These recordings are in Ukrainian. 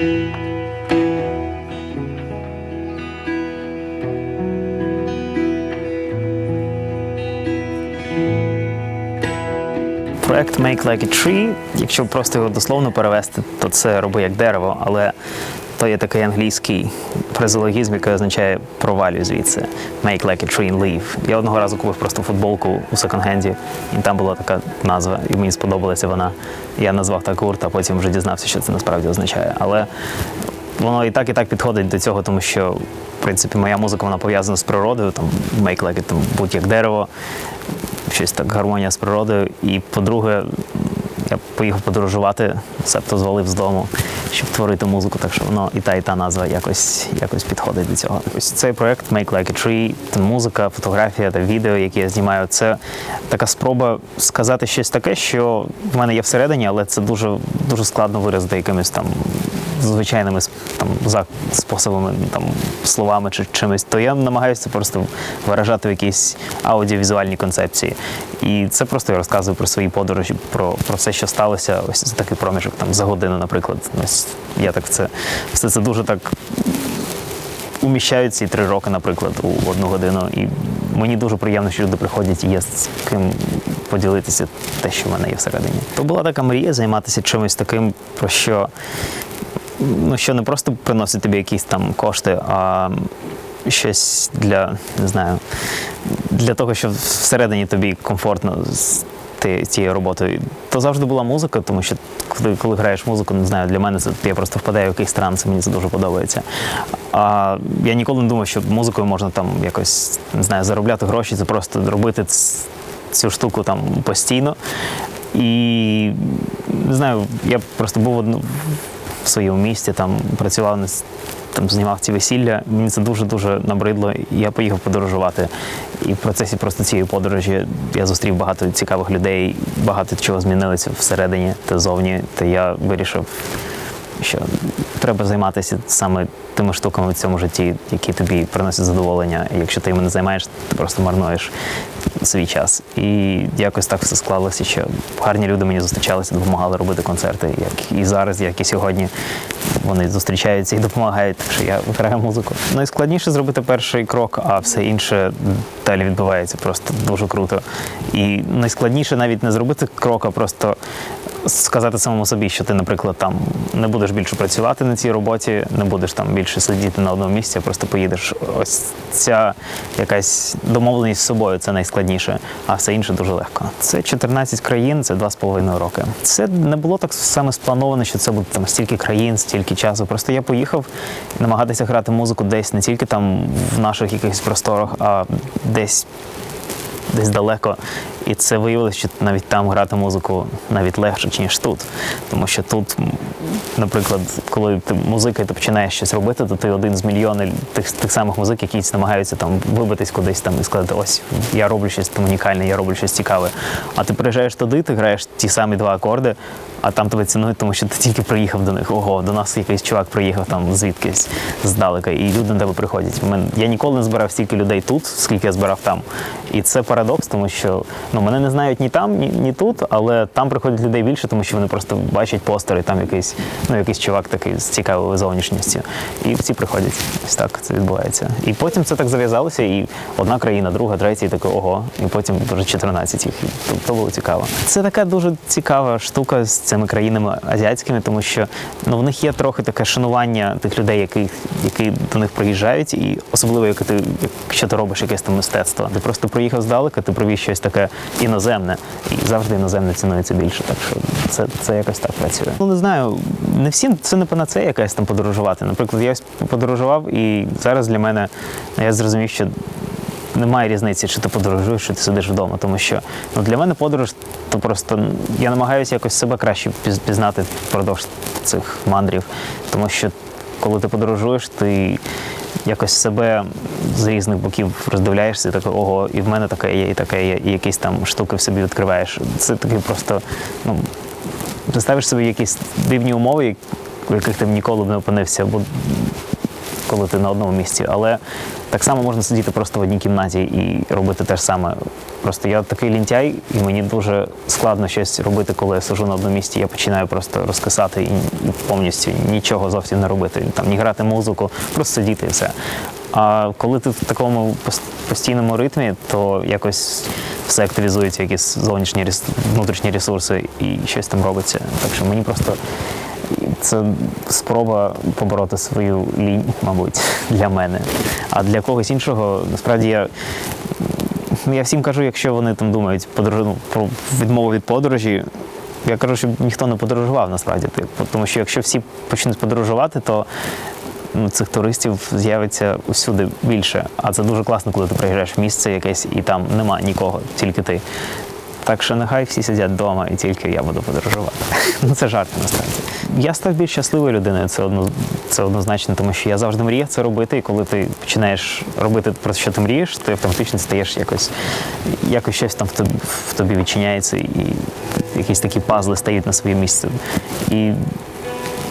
Проект Make Like a Tree, якщо просто його дословно перевести, то це роби як дерево. Але то є такий англійський фразеологізм, який означає провалюй звідси. Make like a tree and leave. Я одного разу купив просто футболку у секонд-хенді, і там була така назва, і мені сподобалася вона. Я назвав так гурт, а потім вже дізнався, що це насправді означає. Але воно і так, і так підходить до цього, тому що, в принципі, моя музика вона пов'язана з природою, там make like it, там будь як дерево, щось так гармонія з природою. І по-друге, я поїхав подорожувати, себто звалив з дому, щоб творити музику, так що воно і та, і та назва якось, якось підходить до цього. Ось цей проект Make Like a Tree, та музика, фотографія та відео, які я знімаю, це така спроба сказати щось таке, що в мене є всередині, але це дуже, дуже складно виразити якимись там звичайними за способами, там, словами чи чимось, то я намагаюся просто виражати в якісь аудіовізуальні концепції. І це просто я розказую про свої подорожі, про, про все, що сталося. Ось за такий проміжок там за годину, наприклад. Ось я так це все це дуже так уміщають ці три роки, наприклад, у одну годину. І мені дуже приємно, що люди приходять і є з ким поділитися те, що в мене є всередині. То була така мрія займатися чимось таким, про що ну, що не просто приносить тобі якісь там кошти, а щось для, не знаю, для того, щоб всередині тобі комфортно з цією роботою. То завжди була музика, тому що коли, коли граєш музику, не знаю, для мене це я просто впадаю в якийсь транс, мені це дуже подобається. А я ніколи не думав, що музикою можна там якось не знаю, заробляти гроші, це просто робити цю штуку там постійно. І не знаю, я просто був своєму місті, там працював там знімав ці весілля. Мені це дуже дуже набридло. Я поїхав подорожувати. І в процесі просто цієї подорожі я зустрів багато цікавих людей, багато чого змінилося всередині та зовні. Та я вирішив, що треба займатися саме тими штуками в цьому житті, які тобі приносять задоволення. І якщо ти їм не займаєш, ти просто марнуєш свій час. І якось так все склалося, що гарні люди мені зустрічалися, допомагали робити концерти, як і зараз, як і сьогодні. Вони зустрічаються і допомагають, так що я граю музику. Найскладніше зробити перший крок, а все інше далі відбувається просто дуже круто. І найскладніше навіть не зробити крок, а просто сказати самому собі, що ти, наприклад, там не будеш більше працювати на цій роботі, не будеш там більше сидіти на одному місці, а просто поїдеш. Ось ця якась домовленість з собою це найскладніше, а все інше дуже легко. Це 14 країн, це 2,5 роки. Це не було так саме сплановано, що це буде там стільки країн, стільки часу. Просто я поїхав намагатися грати музику десь не тільки там в наших якихось просторах, а десь десь далеко. І це виявилося, що навіть там грати музику навіть легше, ніж тут. Тому що тут, наприклад, коли ти музика і ти починаєш щось робити, то ти один з мільйонів тих, тих самих музик, які намагаються там вибитись кудись там і сказати, ось я роблю щось там унікальне, я роблю щось цікаве. А ти приїжджаєш туди, ти граєш ті самі два акорди, а там тебе цінують, тому що ти тільки приїхав до них. Ого, до нас якийсь чувак приїхав там звідкись здалека, і люди на тебе приходять. Я ніколи не збирав стільки людей тут, скільки я збирав там. І це парадокс, тому що ну, мене не знають ні там, ні, ні тут, але там приходять людей більше, тому що вони просто бачать постери, там якийсь, ну, якийсь чувак такий з цікавою зовнішністю. І всі приходять. Ось так це відбувається. І потім це так зав'язалося, і одна країна, друга, третя, і таке ого. І потім вже 14 їх. І то, було цікаво. Це така дуже цікава штука з цими країнами азіатськими, тому що ну, в них є трохи таке шанування тих людей, які, які до них приїжджають, і особливо, як ти, якщо ти робиш якесь там мистецтво. Ти просто приїхав здалека, ти привіз щось таке іноземне, і завжди іноземне цінується більше. Так що це, це якось так працює. Ну не знаю, не всім це не панацея якась там подорожувати. Наприклад, я ось подорожував, і зараз для мене я зрозумів, що немає різниці, чи ти подорожуєш, чи ти сидиш вдома. Тому що ну, для мене подорож, то просто ну, я намагаюся якось себе краще пізнати впродовж цих мандрів. Тому що коли ти подорожуєш, ти якось себе з різних боків роздивляєшся, і таке, ого, і в мене таке є, і таке є, і якісь там штуки в собі відкриваєш. Це такий просто, ну, ти ставиш собі якісь дивні умови, в яких ти ніколи б не опинився, бо коли ти на одному місці. Але так само можна сидіти просто в одній кімнаті і робити те ж саме. Просто я такий лінтяй, і мені дуже складно щось робити, коли я сижу на одному місці. Я починаю просто розкисати і, повністю нічого зовсім не робити. Там ні грати музику, просто сидіти і все. А коли ти в такому постійному ритмі, то якось все активізується, якісь зовнішні внутрішні ресурси і щось там робиться. Так що мені просто це спроба побороти свою лінь, мабуть, для мене. А для когось іншого, насправді я. Ну, я всім кажу, якщо вони там думають подорож... ну, про відмову від подорожі, я кажу, щоб ніхто не подорожував насправді. Типу, Тому що якщо всі почнуть подорожувати, то ну, цих туристів з'явиться усюди більше. А це дуже класно, коли ти приїжджаєш в місце якесь і там нема нікого, тільки ти. Так що нехай всі сидять вдома і тільки я буду подорожувати. Ну це жарти насправді. Я став більш щасливою людиною, це одно, це однозначно, тому що я завжди мріяв це робити, і коли ти починаєш робити про що ти мрієш, ти автоматично стаєш якось, якось щось там в тобі, в тобі відчиняється, і якісь такі пазли стають на своє місце. І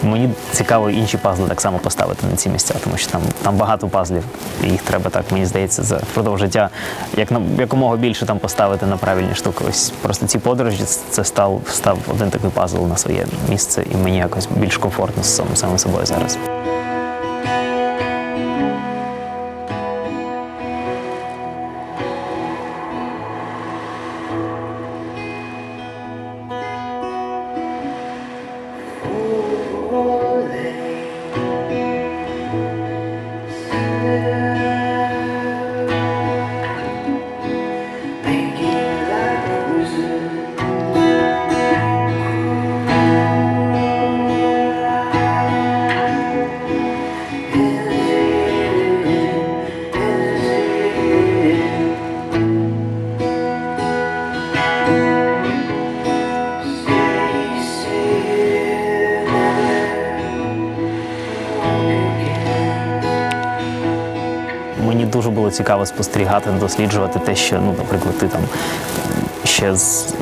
Мені цікаво інші пазли так само поставити на ці місця, тому що там, там багато пазлів, і їх треба так, мені здається, за впродовж життя як на якомога більше там поставити на правильні штуки. Ось просто ці подорожі це став, став один такий пазл на своє місце, і мені якось більш комфортно з самим собою зараз. Було цікаво спостерігати, досліджувати те, що, ну, наприклад, ти там ще з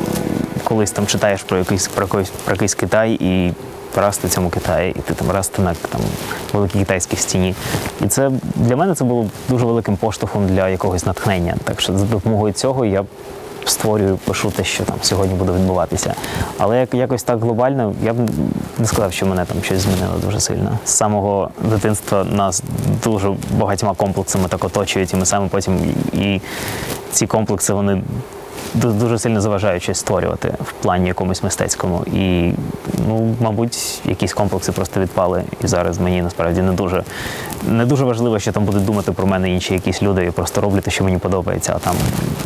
колись там читаєш про якийсь про якийсь, про якийсь Китай і раз ти цьому Китаї, і ти там раз ти на там великій китайській стіні. І це для мене це було дуже великим поштовхом для якогось натхнення. Так що за допомогою цього я створюю, пишу те, що там сьогодні буде відбуватися. Але як якось так глобально, я б не сказав, що мене там щось змінило дуже сильно. З самого дитинства нас дуже багатьма комплексами так оточують, і ми саме потім і ці комплекси вони дуже сильно заважають щось створювати в плані якомусь мистецькому. І, ну, мабуть, якісь комплекси просто відпали. І зараз мені насправді не дуже не дуже важливо, що там будуть думати про мене інші якісь люди. Я просто роблю те, що мені подобається. А там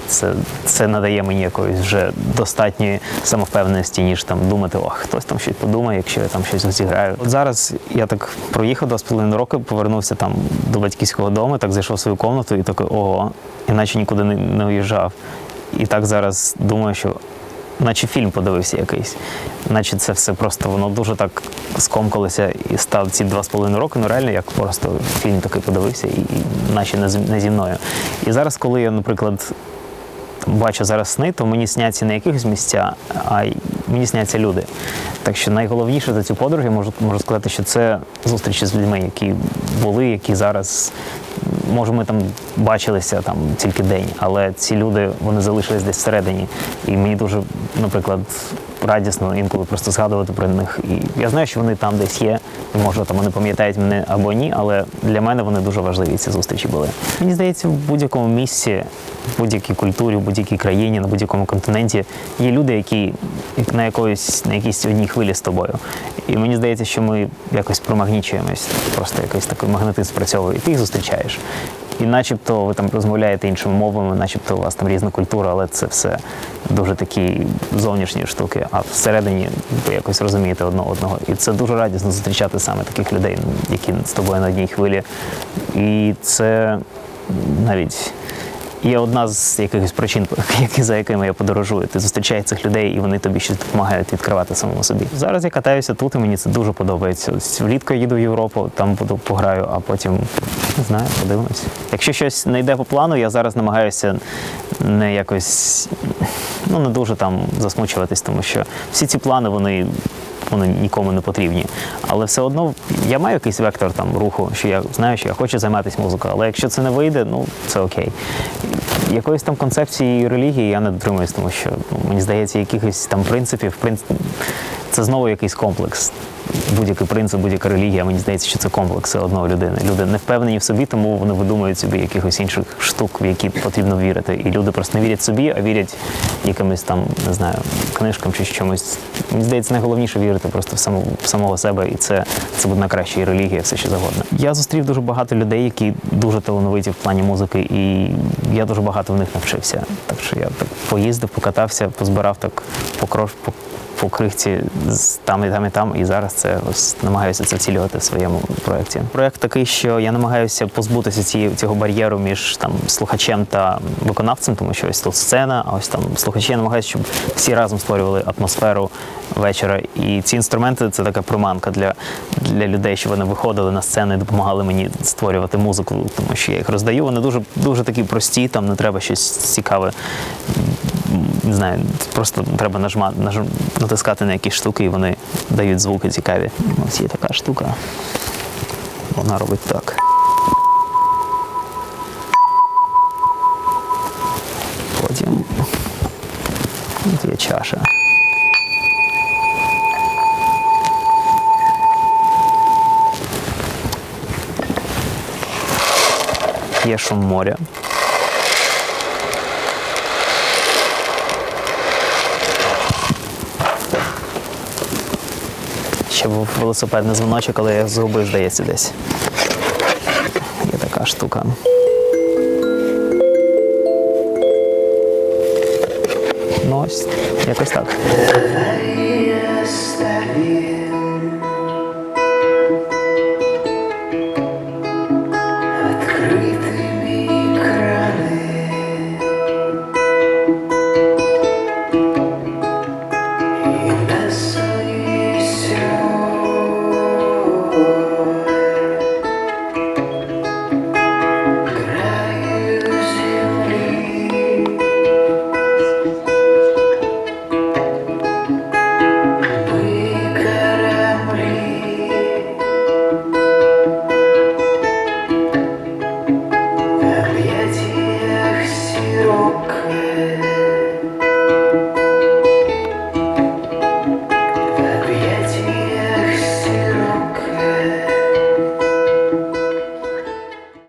це, це надає мені якоїсь вже достатньої самовпевненості, ніж там думати, ох, хтось там щось подумає, якщо я там щось зіграю. От зараз я так проїхав два з половиною роки, повернувся там до батьківського дому, так зайшов в свою комнату і такий, ого, іначе нікуди не, не уїжджав. І так зараз думаю, що наче фільм подивився якийсь, наче це все просто воно дуже так скомкалося і став ці два з половиною роки. Ну реально, як просто фільм такий подивився, і, і наче не, зі мною. І зараз, коли я, наприклад, бачу зараз сни, то мені сняться не якихось місця, а мені сняться люди. Так що найголовніше за цю подорож, можу, можу сказати, що це зустрічі з людьми, які були, які зараз. Може, ми там бачилися там тільки день, але ці люди вони залишились десь всередині. І мені дуже, наприклад, радісно інколи просто згадувати про них. І я знаю, що вони там десь є. І може там вони пам'ятають мене або ні, але для мене вони дуже важливі ці зустрічі були. Мені здається, в будь-якому місці, в будь-якій культурі, в будь-якій країні, на будь-якому континенті є люди, які на якоїсь на якійсь одній хвилі з тобою. І мені здається, що ми якось промагнічуємось, просто якийсь такий магнетизм спрацьовує, і ти їх зустрічаєш. І начебто ви там розмовляєте іншими мовами, начебто у вас там різна культура, але це все дуже такі зовнішні штуки. А всередині ви якось розумієте одного одного. І це дуже радісно зустрічати саме таких людей, які з тобою на одній хвилі. І це навіть є одна з якихось причин, за якими я подорожую. Ти зустрічаєш цих людей, і вони тобі щось допомагають відкривати самому собі. Зараз я катаюся тут, і мені це дуже подобається. Влітку їду в Європу, там буду пограю, а потім не знаю, подивимось. Якщо щось не йде по плану, я зараз намагаюся не якось ну не дуже там засмучуватись, тому що всі ці плани вони. Вони нікому не потрібні. Але все одно я маю якийсь вектор там руху, що я знаю, що я хочу займатися музикою. Але якщо це не вийде, ну це окей. Якоїсь там концепції релігії я не дотримуюсь, тому що ну, мені здається, якихось там принципів, принцип, це знову якийсь комплекс. Будь-який принцип, будь-яка релігія, мені здається, що це комплекси одної людини. Люди не впевнені в собі, тому вони видумують собі якихось інших штук, в які потрібно вірити. І люди просто не вірять собі, а вірять якимось там, не знаю, книжкам чи чомусь. Мені здається, найголовніше вірити просто в самого, в самого себе, і це, це буде найкраща і релігія, все що завгодно. Я зустрів дуже багато людей, які дуже талановиті в плані музики, і я дуже багато в них навчився. Так що я так поїздив, покатався, позбирав так по крош, по, з там і там і там. І зараз це ось намагаюся це втілювати в своєму проєкті. Проєкт такий, що я намагаюся позбутися цієї цього бар'єру між там слухачем та виконавцем, тому що ось тут сцена, а ось там слухачі Я намагаюся, щоб всі разом створювали атмосферу вечора. І ці інструменти це така приманка для, для людей, щоб вони виходили на сцену і допомагали мені створювати музику, тому що я їх роздаю. Вони дуже дуже такі прості, там не треба щось цікаве не знаю, просто треба нажма, наж, натискати на якісь штуки, і вони дають звуки цікаві. Ось є така штука. Вона робить так. Потім от є чаша. Є шум моря. Ще був велосипедний дзвоночок, але я згубив, здається, десь. Є така штука. Ну ось, якось так.